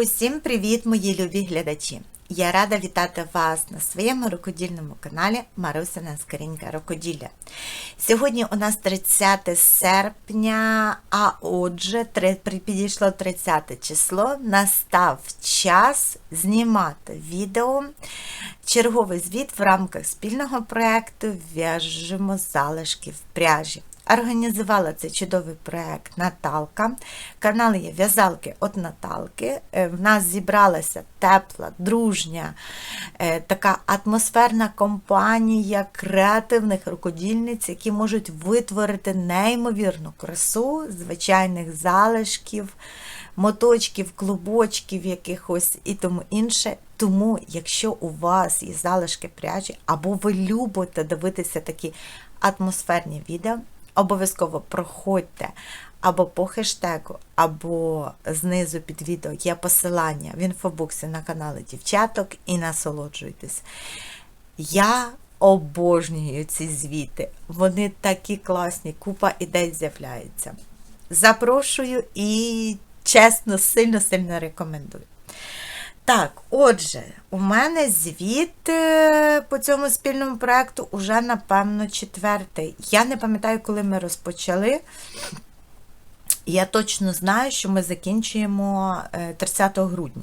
Усім привіт, мої любі глядачі! Я рада вітати вас на своєму рукодільному каналі Марусина Скорінька Рукоділля. Сьогодні у нас 30 серпня, а отже, підійшло 30 число. Настав час знімати відео. Черговий звіт в рамках спільного проєкту В'яжемо залишки в пряжі. Організувала цей чудовий проект Наталка. Канал є В'язалки от Наталки. Е, В нас зібралася тепла, дружня, е, така атмосферна компанія креативних рукодільниць, які можуть витворити неймовірну красу звичайних залишків, моточків, клубочків якихось і тому інше. Тому, якщо у вас є залишки пряжі, або ви любите дивитися такі атмосферні відео, обов'язково проходьте або по хештегу, або знизу під відео є посилання в інфобоксі на канали дівчаток і насолоджуйтесь. Я обожнюю ці звіти. Вони такі класні, купа ідей з'являється. Запрошую і чесно, сильно-сильно рекомендую. Так, отже, у мене звіт е, по цьому спільному проєкту уже, напевно, четвертий. Я не пам'ятаю, коли ми розпочали. Я точно знаю, що ми закінчуємо е, 30 грудня.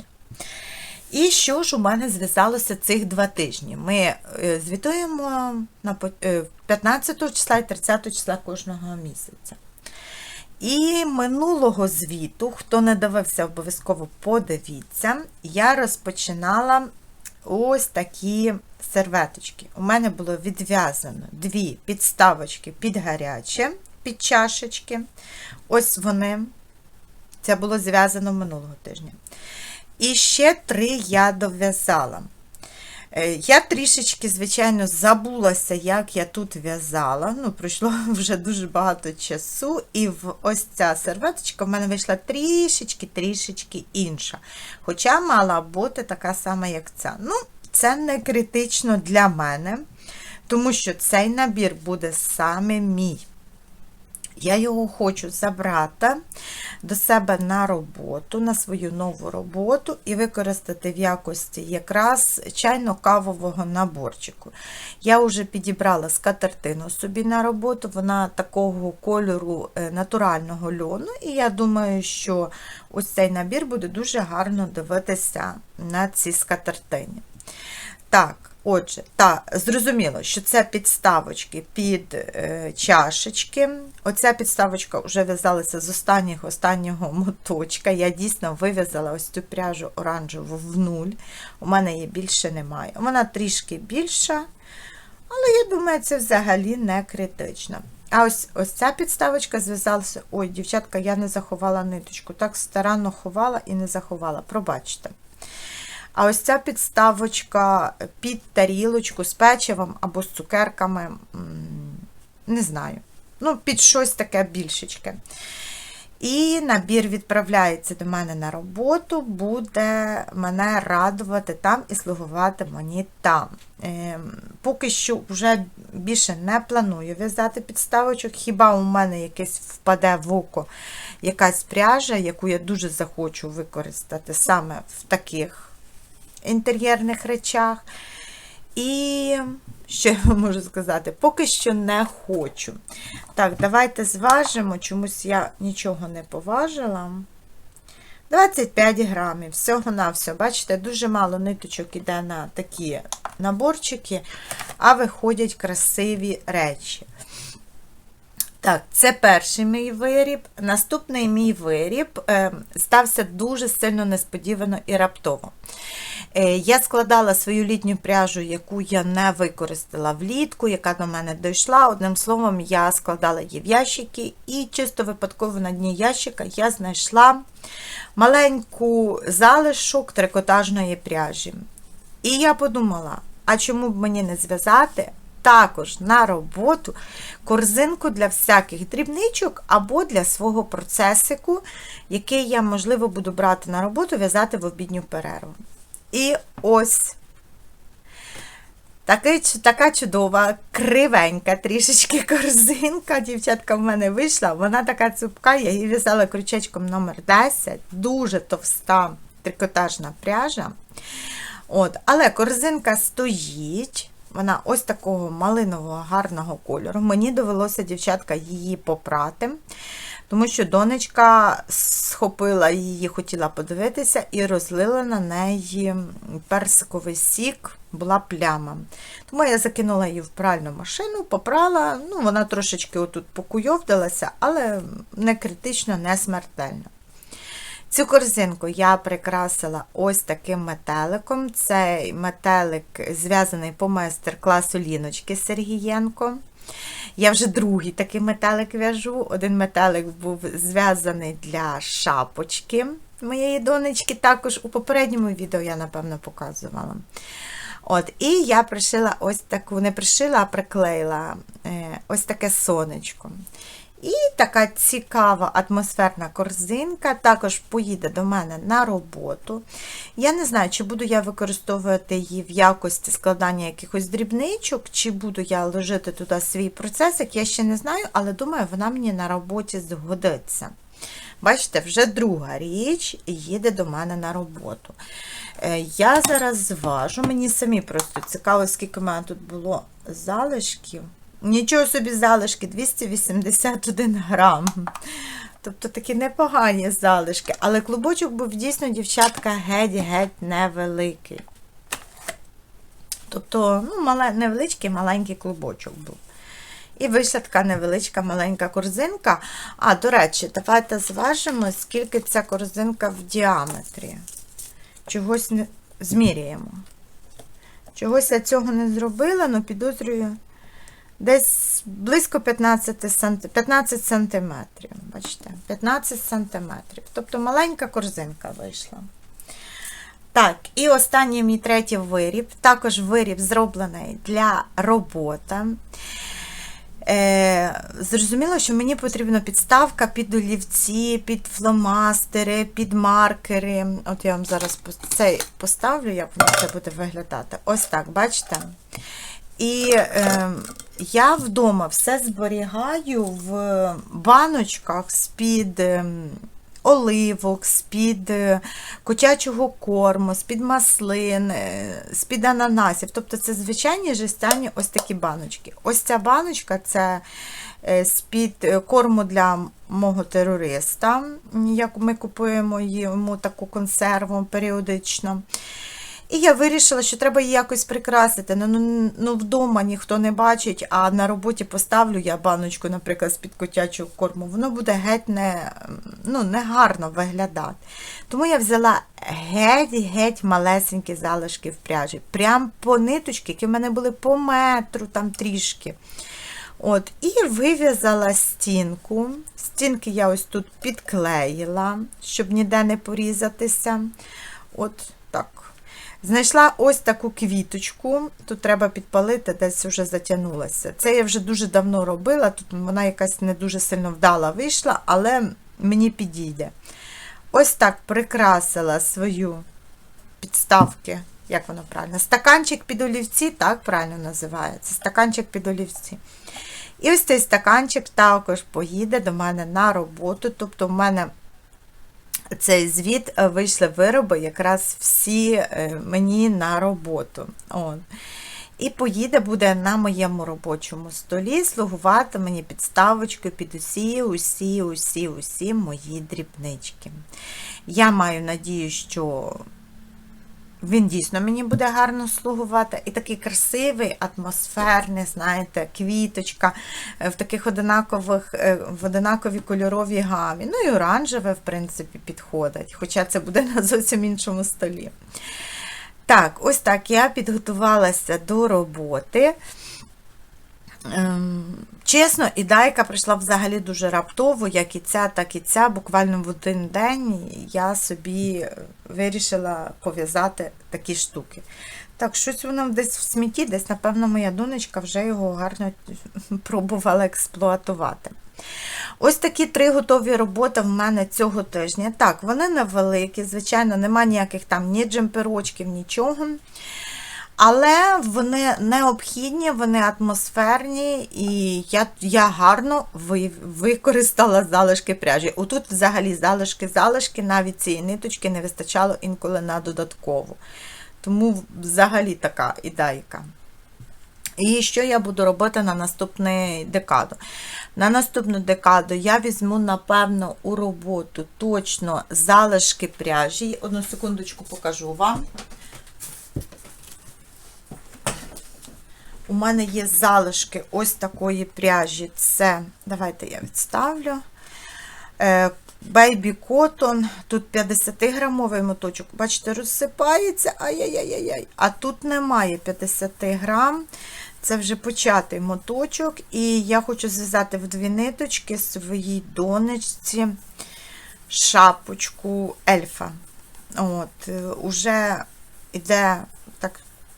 І що ж у мене зв'язалося цих два тижні? Ми е, звітуємо на по- е, 15 числа і 30 числа кожного місяця. І минулого звіту, хто не дивився, обов'язково подивіться, я розпочинала ось такі серветочки. У мене було відв'язано дві підставочки під гаряче, під чашечки. Ось вони. Це було зв'язано минулого тижня. І ще три я дов'язала. Е, Я трішечки, звичайно, забулася, як я тут в'язала. Ну, пройшло вже дуже багато часу, і в ось ця серветочка в мене вийшла трішечки-трішечки інша. Хоча мала бути така сама, як ця. Ну, це не критично для мене, тому що цей набір буде саме мій. Я його хочу забрати до себе на роботу, на свою нову роботу і використати в якості якраз чайно-кавового наборчику. Я вже підібрала скатертину собі на роботу, вона такого кольору е, натурального льону, і я думаю, що ось цей набір буде дуже гарно дивитися на ці скатертині. Так, отже, та, зрозуміло, що це підставочки під е, чашечки. Оця підставочка вже в'язалася з останнього останнього моточка. Я дійсно вив'язала ось цю пряжу оранжеву в нуль. У мене її більше немає. Вона трішки більша, але я думаю, це взагалі не критично. А ось ось ця підставочка зв'язалася. Ой, дівчатка, я не заховала ниточку. Так старанно ховала і не заховала. Пробачте. А ось ця підставочка під тарілочку з печивом або з цукерками, не знаю. Ну, під щось таке більшечке. І набір відправляється до мене на роботу, буде мене радувати там і слугувати мені там. Ем, Поки що вже більше не планую в'язати підставочок, хіба у мене якесь впаде в око якась пряжа, яку я дуже захочу використати саме в таких інтер'єрних речах. І що я вам можу сказати? Поки що не хочу. Так, давайте зважимо, чомусь я нічого не поважила. 25 грамів, всього-навсього. Бачите, дуже мало ниточок іде на такі наборчики, а виходять красиві речі. Так, це перший мій виріб. Наступний мій виріб е, стався дуже сильно несподівано і раптово. Е, я складала свою літню пряжу, яку я не використала влітку, яка до мене дійшла. Одним словом, я складала її в ящики, і чисто випадково на дні ящика я знайшла маленьку залишок трикотажної пряжі. І я подумала, а чому б мені не зв'язати також на роботу корзинку для всяких дрібничок або для свого процесику, який я, можливо, буду брати на роботу, в'язати в обідню перерву. І ось Такий, така чудова, кривенька трішечки корзинка. Дівчатка в мене вийшла. Вона така цупка, я її в'язала крючечком номер 10 дуже товста трикотажна пряжа. От, але корзинка стоїть. Вона ось такого малинового гарного кольору. Мені довелося, дівчатка, її попрати, тому що донечка схопила її, хотіла подивитися, і розлила на неї персиковий сік, була пляма. Тому я закинула її в пральну машину, попрала, ну, вона трошечки отут покуйовдалася, але не критично, не смертельно. Цю корзинку я прикрасила ось таким метеликом. Цей метелик зв'язаний по майстер-класу Ліночки Сергієнко. Я вже другий такий метелик в'яжу. Один метелик був зв'язаний для шапочки моєї донечки. Також у попередньому відео я, напевно, показувала. От, І я пришила ось таку, не пришила, а приклеїла е, ось таке сонечко. І така цікава атмосферна корзинка також поїде до мене на роботу. Я не знаю, чи буду я використовувати її в якості складання якихось дрібничок, чи буду я ложити туди свій процесик, я ще не знаю, але думаю, вона мені на роботі згодиться. Бачите, вже друга річ їде до мене на роботу. Е, я зараз зважу, мені самі просто цікаво, скільки в мене тут було залишків. Нічого собі залишки 281 грам. Тобто такі непогані залишки. Але клубочок був дійсно, дівчатка, геть-геть невеликий. Тобто, ну, мале, невеличкий маленький клубочок був. І вийшла така невеличка маленька корзинка. А, до речі, давайте зважимо, скільки ця корзинка в діаметрі. Чогось не зміряємо. Чогось я цього не зробила, але підозрюю. Десь близько 15 см, 15 сантиметрів. Бачите, 15 сантиметрів. Тобто маленька корзинка вийшла. Так, і останній мій третій виріб. Також виріб зроблений для роботи. Е, Зрозуміло, що мені потрібна підставка під олівці, під фломастери, під маркери. От я вам зараз цей поставлю, як воно це буде виглядати. Ось так, бачите? І е, я вдома все зберігаю в баночках з-під е, оливок, з-під е, котячого корму, з-під маслин, е, з-під ананасів. Тобто це звичайні жестяні ось такі баночки. Ось ця баночка це е, з-під корму для мого терориста, як ми купуємо йому таку консерву періодично. І я вирішила, що треба її якось прикрасити. Ну, ну, ну вдома ніхто не бачить, а на роботі поставлю я баночку, наприклад, з-під котячого корму. Воно буде геть не ну, не гарно виглядати. Тому я взяла геть-геть малесенькі залишки в пряжі. Прям по ниточки, які в мене були по метру там трішки. От, І вив'язала стінку. Стінки я ось тут підклеїла, щоб ніде не порізатися. От так. Знайшла ось таку квіточку, тут треба підпалити, десь вже затягнулася. Це я вже дуже давно робила, тут вона якась не дуже сильно вдала вийшла, але мені підійде. Ось так прикрасила свою підставки, як воно правильно? Стаканчик під олівці, так правильно називається. Стаканчик під олівці. І ось цей стаканчик також поїде до мене на роботу. Тобто, в мене цей звіт е, вийшли вироби якраз всі е, мені на роботу. От. І поїде буде на моєму робочому столі слугувати мені підставочкою під усі, усі, усі, усі мої дрібнички. Я маю надію, що він дійсно мені буде гарно слугувати. І такий красивий, атмосферний, знаєте, квіточка е, в таких одинакових, е, в одинаковій кольоровій гамі. Ну і оранжеве, в принципі, підходить, хоча це буде на зовсім іншому столі. Так, ось так я підготувалася до роботи. Ем, чесно, ідейка прийшла взагалі дуже раптово, як і ця, так і ця. Буквально в один день я собі вирішила пов'язати такі штуки. Так, щось воно десь в смітті, десь, напевно, моя донечка вже його гарно пробувала експлуатувати. Ось такі три готові роботи в мене цього тижня. Так, вони невеликі, звичайно, нема ніяких там ні джемперочків, нічого. Але вони необхідні, вони атмосферні, і я я гарно ви- використала залишки пряжі. Отут взагалі залишки, залишки, навіть цієї ниточки не вистачало інколи на додаткову. Тому взагалі така ідейка. І що я буду робити на наступну декаду? На наступну декаду я візьму, напевно, у роботу точно залишки пряжі. Одну секундочку покажу вам. У мене є залишки ось такої пряжі. Це, давайте я відставлю. Baby Cotton, тут 50-грамовий моточок, бачите, розсипається, ай-яй-яй-яй. А тут немає 50 грам. Це вже початий моточок, і я хочу зв'язати в дві ниточки своїй донечці шапочку ельфа. От, е, Уже йде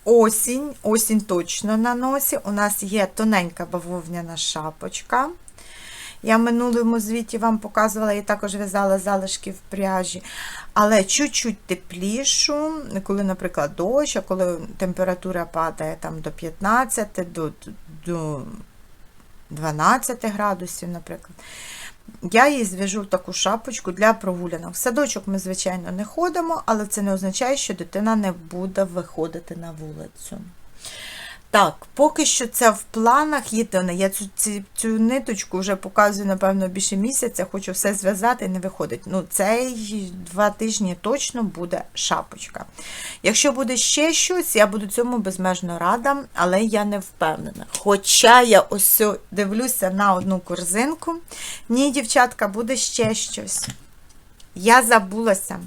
осінь, осінь точно на носі. У нас є тоненька бавовняна шапочка. Я в минулому звіті вам показувала і також в'язала залишки в пряжі, але чуть-чуть теплішу, коли, наприклад, дощ, а коли температура падає там до 15, до, до 12 градусів, наприклад. Я їй зв'яжу таку шапочку для прогулянок. В садочок ми, звичайно, не ходимо, але це не означає, що дитина не буде виходити на вулицю. Так, поки що це в планах єдине. Я цю, цю, цю ниточку вже показую, напевно, більше місяця, хочу все зв'язати не виходить. Ну, цей два тижні точно буде шапочка. Якщо буде ще щось, я буду цьому безмежно рада, але я не впевнена. Хоча я ось дивлюся на одну корзинку. Ні, дівчатка, буде ще щось. Я забулася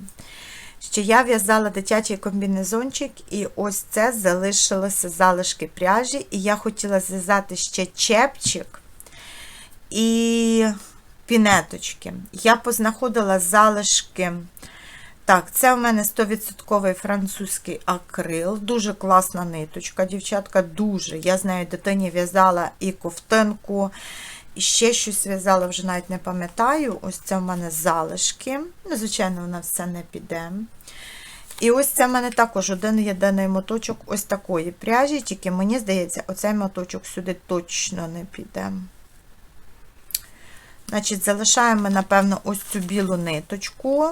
що я в'язала дитячий комбінезончик, і ось це залишилося залишки пряжі, і я хотіла зв'язати ще чепчик і пінеточки. Я познаходила залишки. Так, це у мене 100% французький акрил. Дуже класна ниточка, дівчатка, дуже. Я з нею дитині в'язала і ковтинку, і ще щось в'язала, вже навіть не пам'ятаю. Ось це в мене залишки. Ну, Звичайно, вона все не піде. І ось це в мене також один єдиний моточок ось такої пряжі, тільки мені здається, оцей моточок сюди точно не піде. Значить, залишаємо, напевно, ось цю білу ниточку.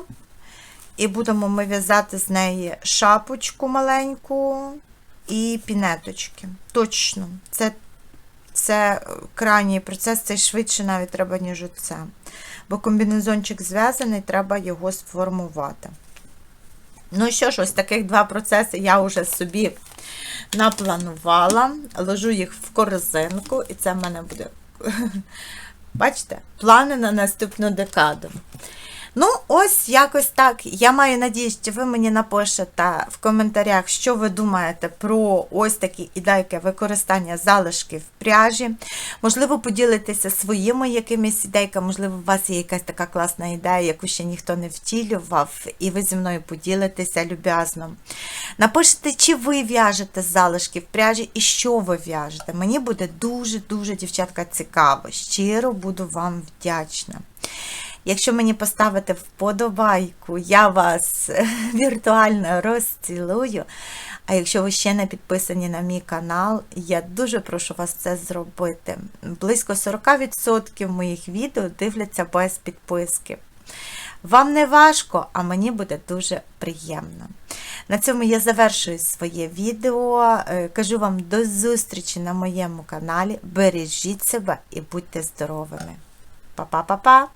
І будемо ми в'язати з неї шапочку маленьку і пінеточки. Точно, це це крайній процес, це швидше навіть треба, ніж оце. Бо комбінезончик зв'язаний, треба його сформувати. Ну що ж, ось таких два процеси я вже собі напланувала. Ложу їх в корзинку, і це в мене буде, бачите, плани на наступну декаду. Ну, ось якось так. Я маю надію, що ви мені напишете в коментарях, що ви думаєте про ось такі ідейки використання залишків пряжі. Можливо, поділитеся своїми якимись ідейками, можливо, у вас є якась така класна ідея, яку ще ніхто не втілював, і ви зі мною поділитеся люб'язно. Напишіть, чи ви в'яжете з залишків пряжі і що ви в'яжете. Мені буде дуже-дуже, дівчатка, цікаво. Щиро буду вам вдячна. Якщо мені поставите вподобайку, я вас віртуально розцілую. А якщо ви ще не підписані на мій канал, я дуже прошу вас це зробити. Близько 40% моїх відео дивляться без підписки. Вам не важко, а мені буде дуже приємно. На цьому я завершую своє відео. Е, кажу вам до зустрічі на моєму каналі. Бережіть себе і будьте здоровими. Па-па-па-па!